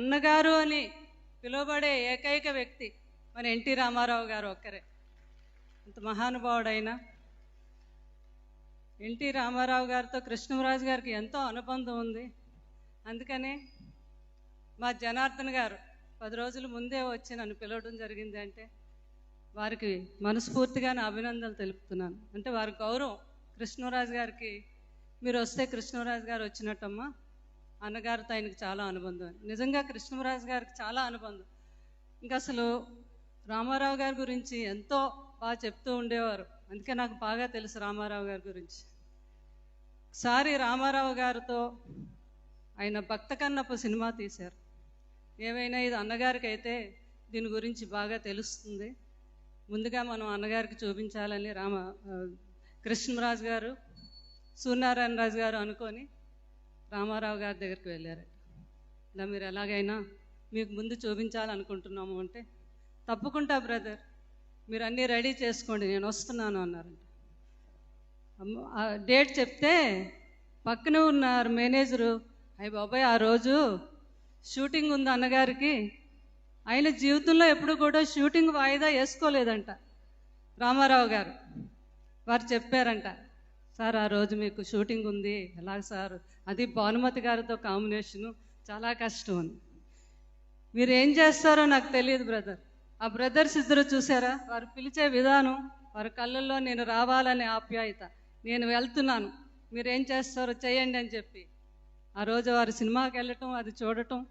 అన్నగారు అని పిలువబడే ఏకైక వ్యక్తి మన ఎన్టీ రామారావు గారు ఒక్కరే. అంత మహానుభావుడైన. ఎన్టీ రామారావు గారితో కృష్ణరాజు గారికి ఎంతో అనుబంధం ఉంది. అందుకనే మా జనార్దన్ గారు పది రోజుల ముందే వచ్చి నన్ను పిలవడం జరిగింది అంటే వారికి మనస్ఫూర్తిగా నా అభినందనలు తెలుపుతున్నాను. అంటే వారి గౌరవం కృష్ణరాజు గారికి మీరు వస్తే కృష్ణరాజు గారు వచ్చినట్టమ్మా. అన్నగారితో ఆయనకు చాలా అనుబంధం నిజంగా కృష్ణరాజు గారికి చాలా అనుబంధం. ఇంకా అసలు రామారావు గారి గురించి ఎంతో బాగా చెప్తూ ఉండేవారు. అందుకే నాకు బాగా తెలుసు రామారావు గారి గురించి. ఒకసారి రామారావు గారితో ఆయన భక్త కన్నప్ప సినిమా తీశారు. ఏమైనా ఇది అన్నగారికి అయితే దీని గురించి బాగా తెలుస్తుంది. ముందుగా మనం అన్నగారికి చూపించాలని రామ కృష్ణరాజు గారు సూర్యనారాయణ రాజు గారు అనుకొని రామారావు గారి దగ్గరికి వెళ్ళారు. ఇలా మీరు ఎలాగైనా మీకు ముందు చూపించాలనుకుంటున్నాము అంటే తప్పకుండా బ్రదర్ మీరు అన్నీ రెడీ చేసుకోండి నేను వస్తున్నాను అన్నారంట డేట్ చెప్తే పక్కనే ఉన్నారు మేనేజరు అయ్యి బాబాయ్ ఆ రోజు షూటింగ్ ఉంది అన్నగారికి. ఆయన జీవితంలో ఎప్పుడు కూడా షూటింగ్ వాయిదా వేసుకోలేదంట రామారావు గారు. వారు చెప్పారంట సార్ ఆ రోజు మీకు షూటింగ్ ఉంది. ఎలా సార్? అది భానుమతి గారితో కాంబినేషను. చాలా కష్టం అని. మీరు ఏం చేస్తారో నాకు తెలియదు బ్రదర్. ఆ బ్రదర్స్ ఇద్దరు చూసారా? వారు పిలిచే విధానం వారి కళ్ళల్లో నేను రావాలనే ఆప్యాయత. నేను వెళ్తున్నాను. మీరు ఏం చేస్తారో చేయండి అని చెప్పి. ఆ రోజు వారు సినిమాకి వెళ్ళటం అది చూడటం.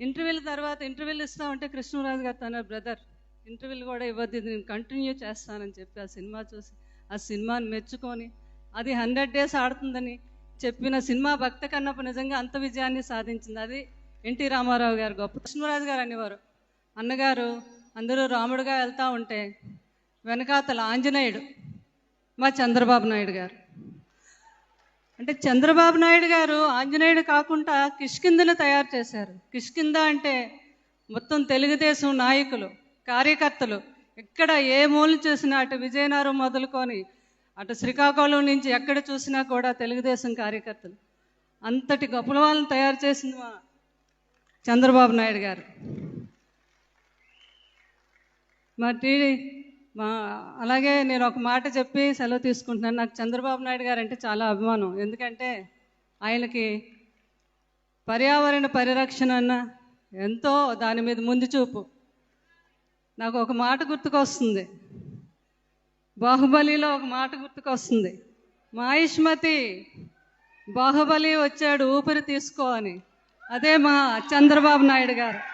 ఇంటర్వ్యూల తర్వాత ఇంటర్వ్యూలు ఇస్తా ఉంటే కృష్ణరాజు గారు తన బ్రదర్. ఇంటర్వ్యూలు కూడా ఇవ్వద్దు నేను కంటిన్యూ చేస్తానని చెప్పి ఆ సినిమా చూసి ఆ సినిమాని మెచ్చుకొని అది హండ్రెడ్ డేస్ ఆడుతుందని చెప్పిన సినిమా భక్త కన్నప్ప నిజంగా అంత విజయాన్ని సాధించింది. అది ఎన్టీ రామారావు గారు గొప్ప. కృష్ణరాజు గారు అనేవారు. అన్నగారు అందరూ రాముడుగా వెళ్తూ ఉంటే వెనకాతల ఆంజనేయుడు మా చంద్రబాబు నాయుడు గారు. అంటే చంద్రబాబు నాయుడు గారు ఆంజనేయుడు కాకుండా కిష్కిందను తయారు చేశారు. కిష్కింద అంటే మొత్తం తెలుగుదేశం నాయకులు కార్యకర్తలు ఎక్కడ ఏ మూల చూసినా అటు విజయనగరం మొదలుకొని అటు శ్రీకాకుళం నుంచి ఎక్కడ చూసినా కూడా తెలుగుదేశం కార్యకర్తలు. అంతటి గొప్పల వాళ్ళని తయారు చేసింది మా చంద్రబాబు నాయుడు గారు. మా టీడీ మా అలాగే నేను ఒక మాట చెప్పి సెలవు తీసుకుంటున్నాను. నాకు చంద్రబాబు నాయుడు గారు అంటే చాలా అభిమానం. ఎందుకంటే ఆయనకి పర్యావరణ పరిరక్షణ అన్న ఎంతో దాని మీద ముందు చూపు. నాకు ఒక మాట గుర్తుకొస్తుంది. బాహుబలిలో ఒక మాట గుర్తుకొస్తుంది. మాయుష్మతి బాహుబలి వచ్చాడు ఊపిరి తీసుకో అని. అదే మా చంద్రబాబు నాయుడు గారు.